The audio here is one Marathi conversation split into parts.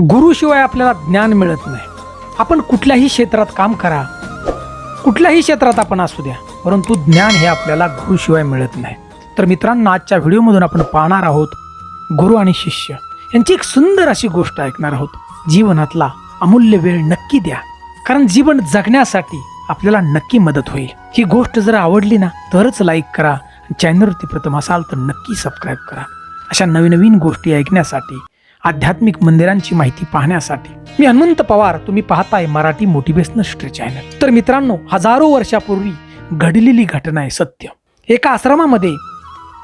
गुरुशिवाय आपल्याला ज्ञान मिळत नाही. आपण कुठल्याही क्षेत्रात काम करा. कुठल्याही क्षेत्रात आपण असू द्या. परंतु ज्ञान हे आपल्याला गुरुशिवाय मिळत नाही. तर मित्रांनो आजच्या व्हिडिओमधून आपण पाहणार आहोत गुरु आणि शिष्य. यांची एक सुंदर अशी गोष्ट ऐकणार आहोत. जीवनातला अमूल्य वेळ नक्की द्या. कारण जीवन जगण्यासाठी आपल्याला नक्की मदत होईल. ही गोष्ट जर आवडली ना तरच लाईक करा. चॅनलवरती प्रथम असाल तर नक्की सबस्क्राईब करा. अशा नवीन नवीन गोष्टी ऐकण्यासाठी आध्यात्मिक मंदिरांची माहिती पाहण्यासाठी. मी हनुमंत पवार तुम्ही पाहताय मराठी मोटिवेशनल स्ट्री चॅनल. तर मित्रांनो हजारो वर्षापूर्वी घडलेली घटना आहे सत्य. एका आश्रमामध्ये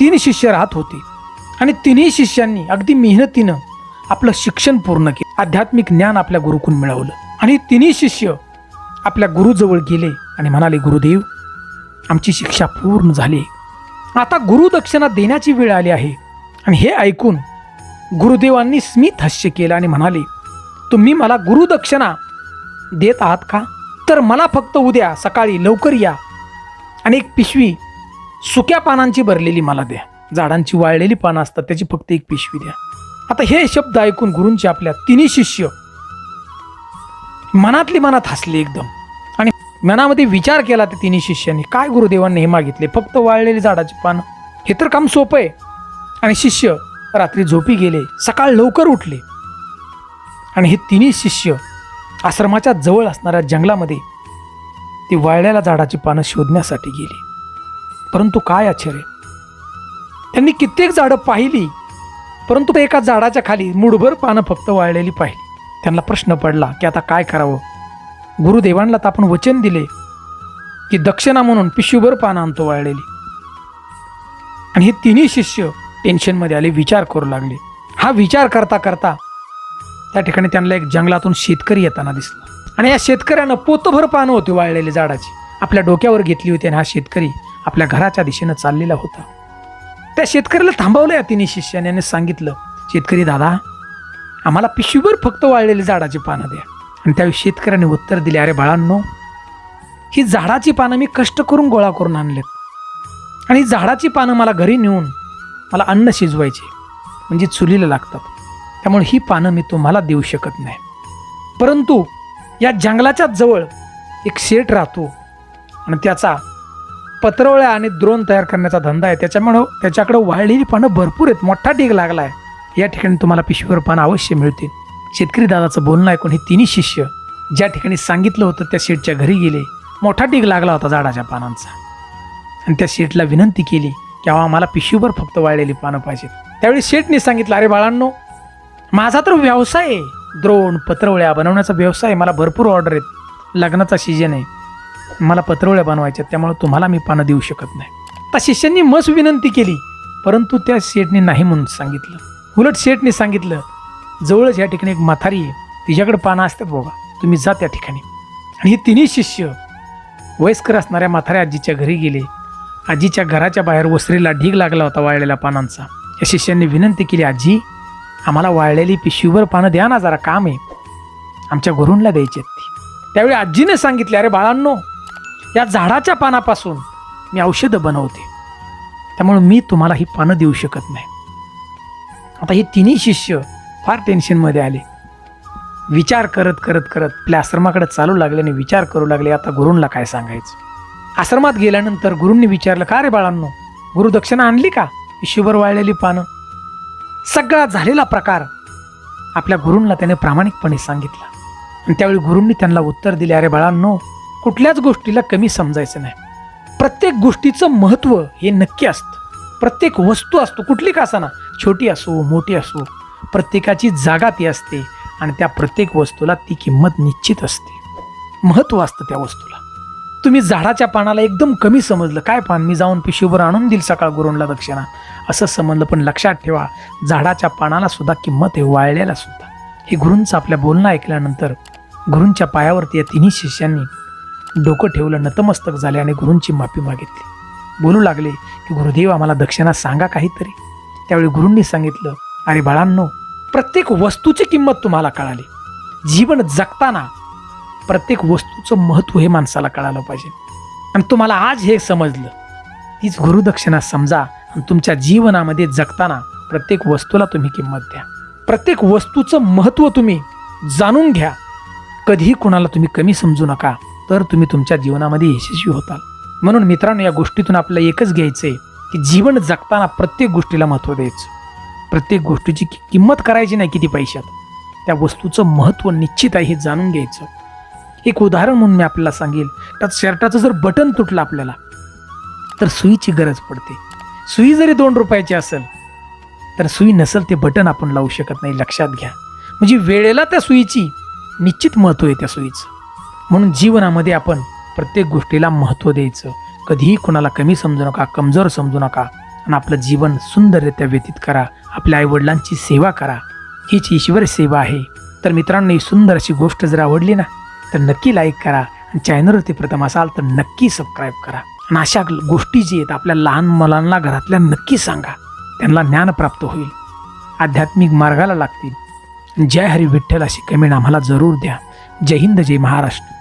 तीन शिष्य राहत होते आणि तिन्ही शिष्यांनी अगदी मेहनतीनं आपलं शिक्षण पूर्ण केलं. आध्यात्मिक ज्ञान आपल्या गुरुकून मिळवलं. आणि तिन्ही शिष्य आपल्या गुरुजवळ गेले आणि म्हणाले गुरुदेव आमची शिक्षा पूर्ण झाली आता गुरुदक्षिणा देण्याची वेळ आली आहे. आणि हे ऐकून गुरुदेवांनी स्मित हास्य केलं आणि म्हणाले तुम्ही मला गुरुदक्षिणा देत आहात का? तर मला फक्त उद्या सकाळी लवकर या आणि एक पिशवी सुक्या पानांची भरलेली मला द्या. झाडांची वाळलेली पानं असतात त्याची फक्त एक पिशवी द्या. आता हे शब्द ऐकून गुरूंचे आपल्या तिन्ही शिष्य मनातली मनात हसले एकदम. आणि मनामध्ये विचार केला त्या तिन्ही शिष्यांनी काय गुरुदेवांनी हे मागितले? फक्त वाळलेली झाडाची पानं. हे तर काम सोपं आहे. आणि शिष्य रात्री झोपी गेले सकाळ लवकर उठले. आणि हे तिन्ही शिष्य आश्रमाच्या जवळ असणाऱ्या जंगलामध्ये ती वाळलेल्या झाडाची पानं शोधण्यासाठी गेली. परंतु काय आश्चर्य? त्यांनी कित्येक झाडं पाहिली परंतु एका झाडाच्या खाली मुठभर पानं फक्त वाळलेली पाहिली. त्यांना प्रश्न पडला की आता काय करावं? गुरुदेवांना तर आपण वचन दिले की दक्षिणा म्हणून पिशवीभर पानं आणतो वाळलेली. आणि हे तिन्ही शिष्य टेन्शनमध्ये आले विचार करू लागले. हा विचार करता करता त्या ठिकाणी त्यांना एक जंगलातून शेतकरी येताना दिसला. आणि या शेतकऱ्यानं पोतभर पानं होती वाळलेली झाडाची. आपल्या डोक्यावर घेतली होती आणि हा शेतकरी आपल्या घराच्या दिशेनं चाललेला होता. त्या शेतकऱ्याला थांबवलं या तिने शिष्याने आणि सांगितलं शेतकरी दादा आम्हाला पिशवीभर फक्त वाळलेली झाडाची पानं द्या. आणि त्यावेळी शेतकऱ्याने उत्तर दिले अरे बाळांनो ही झाडाची पानं मी कष्ट करून गोळा करून आणलेत. आणि झाडाची पानं मला घरी नेऊन मला अन्न शिजवायचे म्हणजे चुलीला लागतात. त्यामुळे ही पानं मी तुम्हाला देऊ शकत नाही. परंतु या जंगलाच्या जवळ एक शेट राहतो आणि त्याचा पत्रवळ्या आणि द्रोण तयार करण्याचा धंदा आहे. त्याच्यामुळं त्याच्याकडे वाळलेली पानं भरपूर आहेत. मोठा ढीग लागला आहे या ठिकाणी तुम्हाला पिशवीवर पानं अवश्य मिळतील. शेतकरी दादाचं बोलणं ऐकून हे तिन्ही शिष्य ज्या ठिकाणी सांगितलं होतं त्या शेटच्या घरी गेले. मोठा ढीग लागला होता झाडाच्या पानांचा. आणि त्या शेटला विनंती केली की आम्हाला पिशवीभर फक्त वाळलेली पानं पाहिजेत. त्यावेळी शेठने सांगितलं अरे बाळांनो माझा तर व्यवसाय आहे. द्रोण पत्रवळ्या बनवण्याचा व्यवसाय मला भरपूर ऑर्डर आहेत. लग्नाचा सीजन आहे. मला पत्रवळ्या बनवायच्या त्यामुळे तुम्हाला मी पानं देऊ शकत नाही. आता शिष्यांनी मस विनंती केली परंतु त्या शेठने नाही म्हणून सांगितलं. उलट शेठने सांगितलं जवळच या ठिकाणी एक म्हातारी आहे. तिच्याकडे पानं असतात बघा तुम्ही जा त्या ठिकाणी. आणि हे तिन्ही शिष्य वयस्कर असणाऱ्या म्हाताऱ्या आजीच्या घरी गेले. आजीच्या घराच्या बाहेर वसरीला ढीग लागला होता वाळलेल्या पानांचा. या शिष्यांनी विनंती केली आजी आम्हाला वाळलेली पिशवीवर पानं द्या ना जरा काम आहे. आमच्या गुरूंला द्यायची आहेत ती. त्यावेळी आजीने सांगितले अरे बाळांनो या झाडाच्या पानापासून मी औषधं बनवते. त्यामुळे मी तुम्हाला ही पानं देऊ शकत नाही. आता हे तिन्ही शिष्य फार टेन्शनमध्ये आले. विचार करत करत करत आपल्या आश्रमाकडे चालू लागले आणि विचार करू लागले आता गुरूंला काय सांगायचं? आश्रमात गेल्यानंतर गुरूंनी विचारलं का रे बाळांनो गुरुदक्षिणा आणली का? पिशवीवर वाळलेली पानं. सगळा झालेला प्रकार आपल्या गुरूंना त्याने प्रामाणिकपणे सांगितला. आणि त्यावेळी गुरूंनी त्यांना उत्तर दिले अरे बाळांनो कुठल्याच गोष्टीला कमी समजायचं नाही. प्रत्येक गोष्टीचं महत्त्व हे नक्की असतं. प्रत्येक वस्तू असतो कुठली का असाना छोटी असो मोठी असो प्रत्येकाची जागा ती असते आणि त्या प्रत्येक वस्तूला ती किंमत निश्चित असते. महत्त्व असतं त्या वस्तूला. तुम्ही झाडाच्या पानाला एकदम कमी समजलं. काय पान? मी जाऊन पिशवीवर आणून देईल सकाळ गुरूंला दक्षिणा. असं समजलं पण लक्षात ठेवा झाडाच्या पानाला सुद्धा किंमत आहे वाळलेला सुद्धा. हे गुरूंचं आपल्या बोलणं ऐकल्यानंतर गुरूंच्या पायावरती या तिन्ही शिष्यांनी डोकं ठेवलं नतमस्तक झाले आणि गुरूंची माफी मागितली. बोलू लागले की गुरुदेव आम्हाला दक्षिणा सांगा काहीतरी. त्यावेळी गुरूंनी सांगितलं अरे बाळांनो प्रत्येक वस्तूची किंमत तुम्हाला कळाली. जीवन जगताना प्रत्येक वस्तूचं महत्त्व हे माणसाला कळालं पाहिजे. आणि तुम्हाला आज हे समजलं. तीच गुरुदक्षिणा समजा आणि तुमच्या जीवनामध्ये जगताना प्रत्येक वस्तूला तुम्ही किंमत द्या. प्रत्येक वस्तूचं महत्त्व तुम्ही जाणून घ्या. कधीही कुणाला तुम्ही कमी समजू नका तर तुम्ही तुमच्या जीवनामध्ये यशस्वी होताल. म्हणून मित्रांनो या गोष्टीतून आपल्याला एकच घ्यायचं आहे की जीवन जगताना प्रत्येक गोष्टीला महत्त्व द्यायचं. प्रत्येक गोष्टीची किंमत करायची नाही किती पैशात. त्या वस्तूचं महत्त्व निश्चित आहे हे जाणून घ्यायचं. एक उदाहरण म्हणून मी आपल्याला सांगेल. त्यात शर्टाचं जर बटन तुटलं आपल्याला तर सुईची गरज पडते. सुई जरी दोन रुपयाची असेल तर सुई नसेल ते बटन आपण लावू शकत नाही. लक्षात घ्या. म्हणजे वेळेला त्या सुईची निश्चित महत्त्व आहे त्या सुईचं. म्हणून जीवनामध्ये आपण प्रत्येक गोष्टीला महत्त्व द्यायचं. कधीही कोणाला कमी समजू नका कमजोर समजू नका. आणि आपलं जीवन सुंदररित्या व्यतीत करा. आपल्या आईवडिलांची सेवा करा. हीच ईश्वर सेवा आहे. तर मित्रांनो ही सुंदर अशी गोष्ट जर आवडली ना तर नक्की लाईक करा. आणि चॅनलवरती प्रथम असाल तर नक्की सबस्क्राईब करा. आणि अशा गोष्टी जी आहेत आपल्या लहान मुलांना घरातल्या नक्की सांगा. त्यांना ज्ञान प्राप्त होईल. आध्यात्मिक मार्गाला लागतील. जय हरी विठ्ठल अशी कमेंट आम्हाला जरूर द्या. जय हिंद जय महाराष्ट्र.